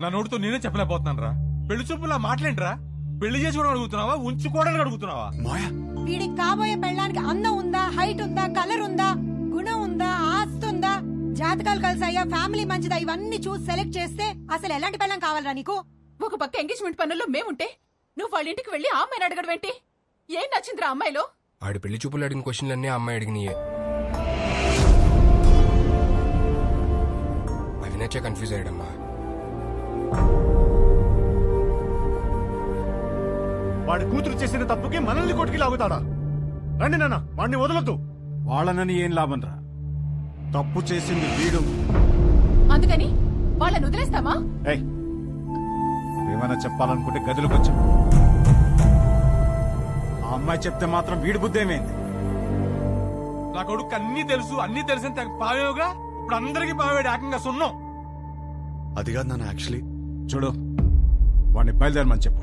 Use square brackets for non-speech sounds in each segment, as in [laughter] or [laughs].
నా నోటితో నేనే చెప్పలేకపోతున్నాను రా పెళ్ళి చూపులా మాట్లాడరా పెళ్ళి చేసుకోవడం అడుగుతున్నావా? ఉంచుకోవడానికి అడుగుతున్నావా? మాయా. వీడికి కాబోయే పెళ్ళానికి అందం ఉందా? హైట్ ఉందా? కలర్ ఉందా? గుణం ఉందా? ఆస్తి ఉందా? జాతకాలు కలిసాయా? ఫ్యామిలీ మంచిదా? ఇవన్నీ చూసి సెలెక్ట్ చేస్తే అసలు ఎలాంటి పెళ్ళం కావాలరా నీకు? ఒక పక్క ఎంగేజ్మెంట్ పనుల్లో మేముంటే నువ్వు వాళ్ళ ఇంటికి వెళ్ళి ఆ అమ్మాయిని అడగడం ఏంటి? ఏం నచ్చిందిరా అమ్మాయిలో? ఆడి పెళ్ళి చూపులు అడిగిన క్వశ్చన్లన్నీ ఆ అమ్మాయి అడిగినాయే. అవి నచ్చే కన్ఫ్యూజ్ అయ్యాడమ్మా. వాడి కూతురు చేసిన తప్పుకి మనల్ని కొట్టుకి లాగుతాడా? రండి నాన్న వాడిని వదలొద్దు. వాళ్ళనని ఏం లాభం రా తప్పు చేసింది వీడు. అందుకని వాళ్ళని వదిలేస్తామా? ఏయ్ ఏమైనా చెప్పాలనుకుంటే గదిలోకి వచ్చా. ఆ అమ్మాయి చెప్తే మాత్రం వీడి బుద్ధి ఏమైంది? నా కొడుకు అన్ని తెలుసు అన్ని తెలిసిన పావేవుగా ఇప్పుడు అందరికి పావేడు ఏకంగా సున్నం. అది కాదు నాన్న యాక్చువల్లీ చూడు వాడిని బయలుదేరమని చెప్పు.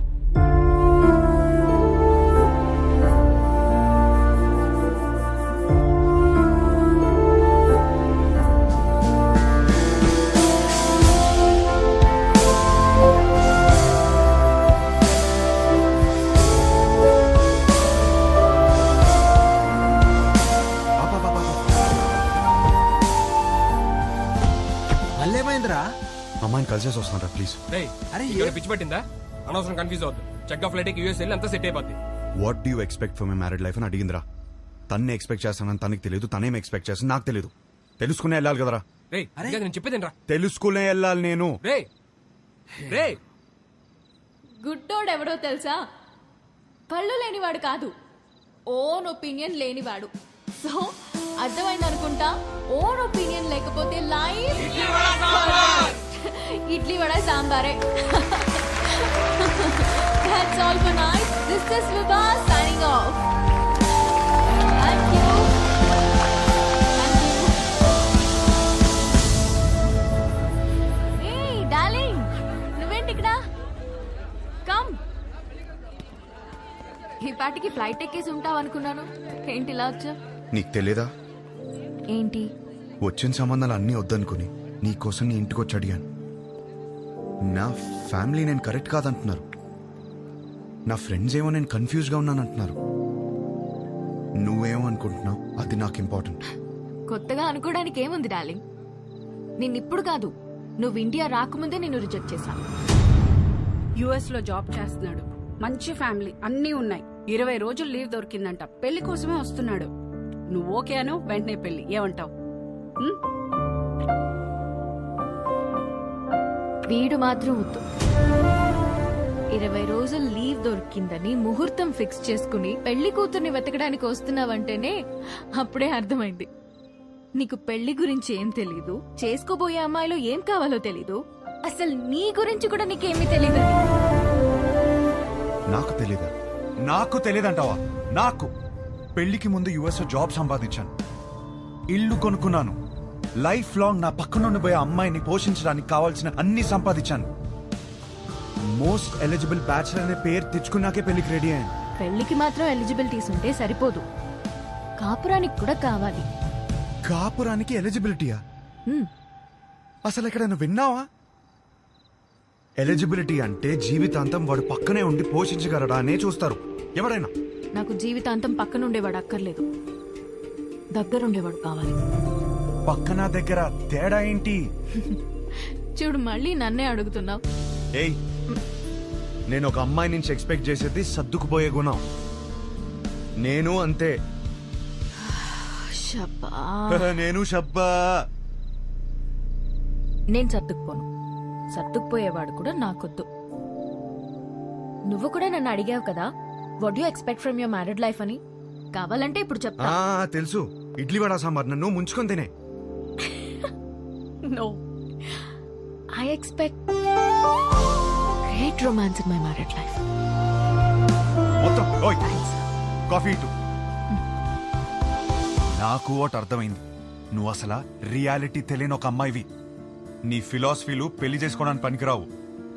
మళ్ళేమైందిరా? అమ్మాయిని కలిసేసి వస్తున్నారా ప్లీజ్ రేయ్ అరే ఇక్కడ పిచ్చి పట్టిందా? అనవసరం కన్ఫ్యూజ్ అవద్దు. చెక్ ఫ్లైట్ యూఎస్ వెళ్ళి అంతా సెట్ అయిపోద్ది. What do expect for my married life అని అడిగిందిరా. తన్నే ఎక్స్పెక్ట్ చేస్తానని తనకి తెలియదు తనేం ఎక్స్పెక్ట్ చేస్తాను నాకు తెలియదు తెలుసుకునే వెళ్ళాలి కదరా. రేయ్ ఇంకా నేను చెప్పేదేంట్రా? తెలుసుకునే వెళ్ళాలి నేను. రే రే గుడ్డోడెవడో తెలుసా? పళ్ళు లేనివాడు కాదు. ఓన్ ఒపీనియన్ లేనివాడు. సో అర్థమైంది అనుకుంటా ఓన్ ఒపీనియన్ లేకపోతే లైఫ్ ఇడ్లీ వడ సాంబారే That's all for night. This is Vibha signing off. Thank you. Thank you. Hey, darling. నువ్వేంటి ఇక్కడ కమ్ ఈ పాటికి ఫ్లైట్ ఎక్కేసి ఉంటావు అనుకున్నాను ఏంటి ఇలా వచ్చా నీకు తెలియదా ఏంటి వచ్చిన సంబంధాలు అన్నీ వద్దనుకుని నీకోసం నీ ఇంటికి వచ్చి అడిగాను నా ఫ్యామిలీ నేను కరెక్ట్ కాదంటున్నారు. నా ఫ్రెండ్స్ ఏమో నేను కన్ఫ్యూజ్గా ఉన్నానంటున్నారు. నువ్వేమో అనుకుంటున్నావు అది నాకు ఇంపార్టెంట్ కొత్తగా అనుకోవడానికి ఏముంది డార్లింగ్ నిన్నిప్పుడు కాదు నువ్వు ఇండియా రాకముందే నిన్ను రిజెక్ట్ చేశాను యుఎస్లో జాబ్ చేస్తున్నాడు. మంచి ఫ్యామిలీ అన్నీ ఉన్నాయి. ఇరవై రోజులు లీవ్ దొరికిందంట. పెళ్ళి కోసమే వస్తున్నాడు. నువ్వు ఓకే అను వెంటనే పెళ్ళి. ఏమంటావు? వీడు మాత్రం వద్దు ఇరవై రోజులు లీవ్ దొరికిందని ముహూర్తం ఫిక్స్ చేసుకుని పెళ్ళి కూతుర్ని వెతకడానికి వస్తున్నావంటేనే అప్పుడే అర్థమైంది. నీకు పెళ్ళి గురించి ఏం తెలీదు? చేసుకోబోయే అమ్మాయిలో ఏం కావాలో తెలీదు? అసలు నీ గురించి కూడా నీకేమీ తెలీదు? నాకు తెలీదా. నాకు తెలియదంటావా నాకు. పెళ్ళికి ముందు యుఎస్ జాబ్ సంపాదించాను. ఇల్లు కొనుక్కున్నాను. లైఫ్ లాంగ్ నా పక్కనుండి పోయే అమ్మాయిని పోషించడానికి కావాల్సిన అన్ని సంపాదించాను. మోస్ట్ ఎలిజిబుల్ బ్యాచులర్ అనే పేరు తెచ్చుకున్నాకే పెళ్ళికి రెడీ అయ్యాను. పెళ్ళికి మాత్రం ఎలిజిబిలిటీస్ ఉంటే సరిపోదు. కాపురానికి కూడా కావాలి. కాపురానికి ఎలిజిబిలిటీయా? హ్మ్. అసలు ఎక్కడైనా విన్నావా? ఎలిజిబిలిటీ అంటే జీవితాంతం వాడు పక్కనే ఉండి పోషించగలడా అనే చూస్తారు. ఎవరైనా? నాకు జీవితాంతం పక్కనుండేవాడు అక్కర్లేదు. దగ్గరుండేవాడు కావాలి. పక్కన దగ్గర తేడా ఏంటి? చూడు మళ్ళీ నన్నే అడుగుతున్నావు. ఏయ్ నేను ఒక అమ్మాయి నుంచి ఎక్స్పెక్ట్ చేసేది సర్దుకుపోయే గుణం. నేను అంతే. [laughs] నేను షబ్బా. నేను సర్దుకుపోను. సర్దుకుపోయేవాడు కూడా నాకొద్దు. నువ్వు కూడా నన్ను అడిగావు కదా what you expect from your married life అని? కావాలంటే ఇప్పుడు చెప్తా. తెలుసు. ఇడ్లీ వడ సాంబార్ నన్ను ముంచుకొని తినే. No I expect great romance in my married life మొత్తం. ఓయ్. కాఫీ ఇటు. నాకు ఒకటి అర్థమైంది. నువ్వు అసలు రియాలిటీ తెలియని ఒక అమ్మాయివి. నీ ఫిలాసఫీలు పెళ్ళి చేసుకోవడానికి పనికిరావు.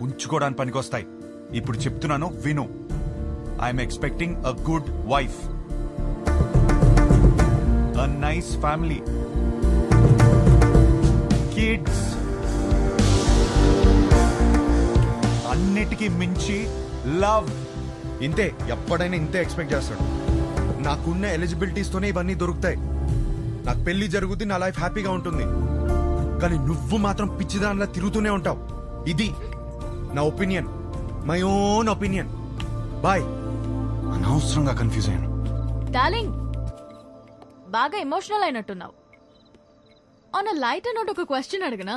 ఉంచుకోవడానికి పనికొస్తాయి. ఇప్పుడు చెప్తున్నాను విను. I'm expecting a good wife a nice family kids మించి లవ్. ఇంతే ఎప్పుడైనా ఇంతే ఎక్స్పెక్ట్ చేస్తాడు. నాకున్న ఎలిజిబిలిటీస్తోనే ఇవన్నీ దొరుకుతాయి. నాకు పెళ్ళి జరుగుద్ది నా లైఫ్ హ్యాపీగా ఉంటుంది. కానీ నువ్వు మాత్రం పిచ్చిదానిలా తిరుగుతూనే ఉంటావు. ఇది నా opinion my own opinion boy అనవసరంగా కన్ఫ్యూజ్ అయ్యాను. డార్లింగ్ బాగా ఎమోషనల్ అయినట్టున్నావు. ఆన్ లైట్ నోట్ ఒక క్వశ్చన్ అడగనా?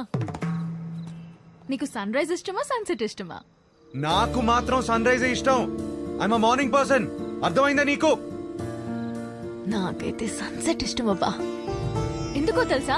నీకు సన్ రైజ్ ఇష్టమా సన్సెట్ ఇష్టమా? నాకు మాత్రం సన్ రైజ్ ఇష్టం. ఐఎమ్ మార్నింగ్ పర్సన్ అర్థమైందా నీకు? నాకైతే సన్సెట్ ఇష్టం అబ్బా ఎందుకో తెలుసా?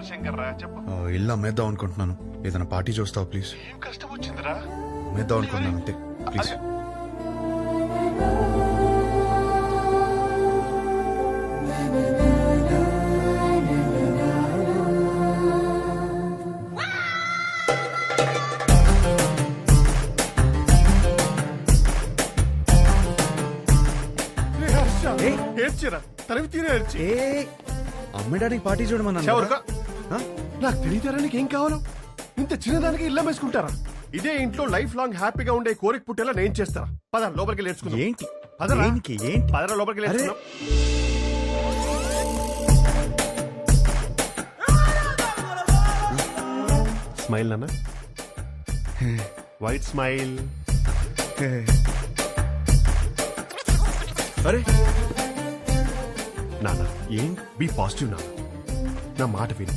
షోల్డర్ శంకర్ రా చెప్పు. ఆ, ఇల్లు అమ్మేద్దాం అనుకుంటున్నాను. ఏదైనా పార్టీ చూస్తావు ప్లీజ్? ఏం కష్టం వచ్చిందిరా? అమ్మేద్దాం అనుకుంటున్నాను అంతే. ప్లీజ్. ఏడ్చిరా? తరివి తీరే ఏడ్చి. ఏ అమ్మడానికి పార్టీ చూడమన్నా. నాకు తెలియతారా నీకు ఏం కావాలో? ఇంత చిన్నదానికి ఇల్లం వేసుకుంటారా? ఇదే ఇంట్లో లైఫ్ లాంగ్ హ్యాపీగా ఉండే కోరిక పుట్టేలా నేను చేస్తారా పద లోపలికి నేర్చుకుందాం ఏంటి? పదరా. దేనికి? ఏంటి? పదరా లోపలికి. నేర్చుకుందాం స్మైల్ నాన్న. White smile. అరే! నాన్న ఏం? బీ పాజిటివ్ నాన్న. నా మాట విని.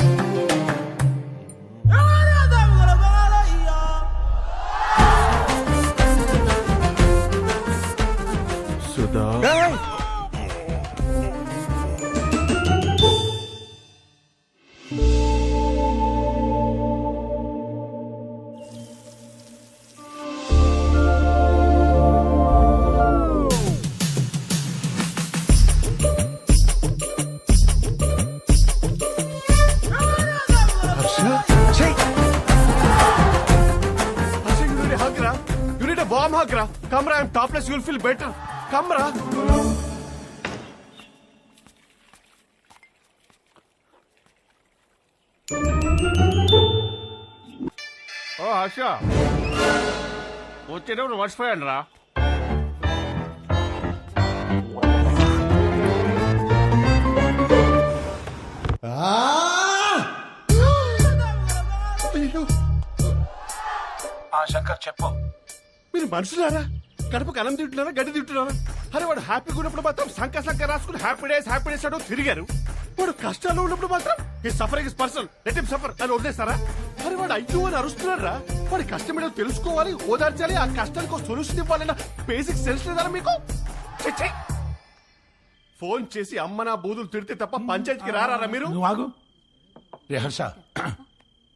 Hug, ra. Come, ra. I'm topless. You'll feel better. Come, ra. ఓ హర్ష వచ్చేటప్పుడు మర్చిపోయాను రా అయ్యో శంకర్ చెప్పు మీరు మనుషులారా కడపకు అన్నం తింటున్నారా గడ్డి తింటున్నారా? అరే వాడు హ్యాపీగా ఉన్నప్పుడు మాత్రం సంక సంక రాసుకుని హ్యాపీ డేస్ హ్యాపీ డేస్ అంటూ తిరిగారు. వాడు కష్టాల్లో ఉన్నప్పుడు మాత్రం ఈ suffering is person let him suffer అని వదిలేస్తారా? మరి వాడు అయ్యో అని అరుస్తున్నారా వాడి కష్టం ఏంటో తెలుసుకోవాలి ఓదార్చాలి ఆ కష్టానికి ఒక సొల్యూషన్ ఇవ్వాలన్న బేసిక్ సెన్స్ లేదా మీకు? ఫోన్ చేసి అమ్మ నా బూదులు తిడితే తప్ప పంచాయతీకి రారా మీరు? నువ్వు ఆగు. రే హర్ష.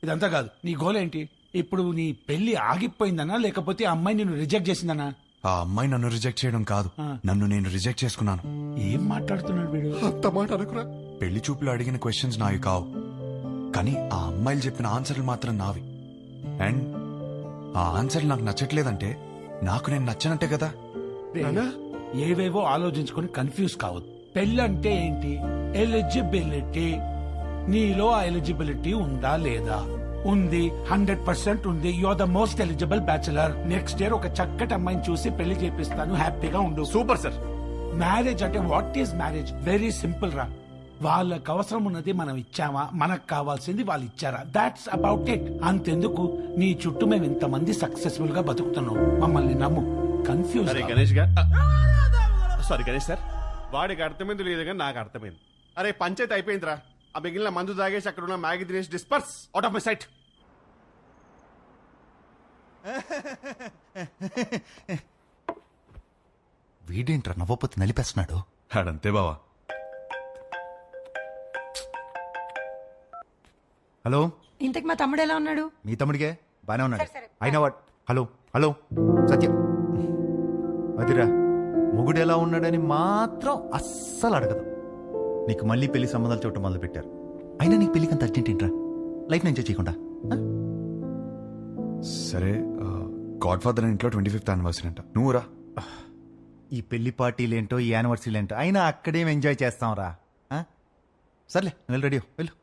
ఇదంతా కాదు. నీ గోల్ ఏంటి ఇప్పుడు నీ పెళ్ళి ఆగిపోయిందనా లేకపోతే ఆ అమ్మాయి నిన్ను రిజెక్ట్ చేసిందనా ఆ అమ్మాయి నన్ను రిజెక్ట్ చేయడం కాదు. నన్ను నేను రిజెక్ట్ చేసుకున్నాను. ఏం మాట్లాడుతున్నాడు వీడు? అంత మాట అనుకురా. పెళ్ళి చూపులు అడిగిన క్వశ్చన్స్ నావి కావు. కానీ ఆ అమ్మాయిలు చెప్పిన ఆన్సర్లు మాత్రం నావి. అండ్ ఆ ఆన్సర్లు నాకు నచ్చట్లేదంటే నాకు నేను నచ్చనట్టే కదా? ఏవేవో ఆలోచించుకొని కన్ఫ్యూజ్ కావద్దు. పెళ్ళి అంటే ఏంటి? ఎలిజిబిలిటీ నీలో ఆ ఎలిజిబిలిటీ ఉందా లేదా? ఉంది హండ్రెడ్ పర్సెంట్ ఉంది. You are the most eligible bachelor next year ఒక చక్కటి అమ్మాయిని చూసి పెళ్ళి చేపిస్తాను. హ్యాపీగా ఉండు. సూపర్ సార్ మ్యారేజ్ అంటే what is marriage very simple రా. వాళ్ళకి అవసరం ఉన్నది మనం ఇచ్చామా? మనకు కావాల్సింది వాళ్ళు ఇచ్చారా? దాట్స్ అబౌట్ ఇట్ అంతెందుకు? నీ చుట్టూ మేము ఇంతమంది సక్సెస్ఫుల్గా బతుకుతున్నాం. మమ్మల్ని నమ్ము. కన్ఫ్యూజ్ అరే గణేష్ గారు. Sorry Ganesh sir. వాడికి అర్థమైంది లేదు కానీ నాకు అర్థమైంది. అరే పంచాయతీ అయిపోయిందిరా. ఆ మిగిలిన మందు తాగేసి అక్కడ ఉన్న మ్యాగీ తినేసి disperse out of my sight వీడేంట్రా నవ్వపోతే నలిపేస్తున్నాడు? ఆడంతే బావా. హలో? ఇంతకు మా తమ్ముడు ఎలా ఉన్నాడు? మీ తమ్ముడికే? బానే ఉన్నాడు. అయినా వాట్ హలో హలో సత్యం. అదిరా మొగుడు ఎలా ఉన్నాడని మాత్రం అస్సలు అడగదు. నీకు మళ్ళీ పెళ్ళి సంబంధాలు చూడటం మొదలు పెట్టారు అయినా నీకు పెళ్ళికి అంత అర్జెంట్ ఏంట్రా? లైఫ్ ఎంజాయ్ చేయకుండా? సరే గాడ్ ఫాదర్ ఇంట్లో ట్వంటీ ఫిఫ్త్ యానివర్సరీ అంట. నువ్వు రా ఈ పెళ్ళి పార్టీలు ఏంటో ఈ యానివర్సరీలు ఏంటో అయినా అక్కడేం ఎంజాయ్ చేస్తాం రా సర్లే వెళ్ళి రెడీ. వెళ్ళు.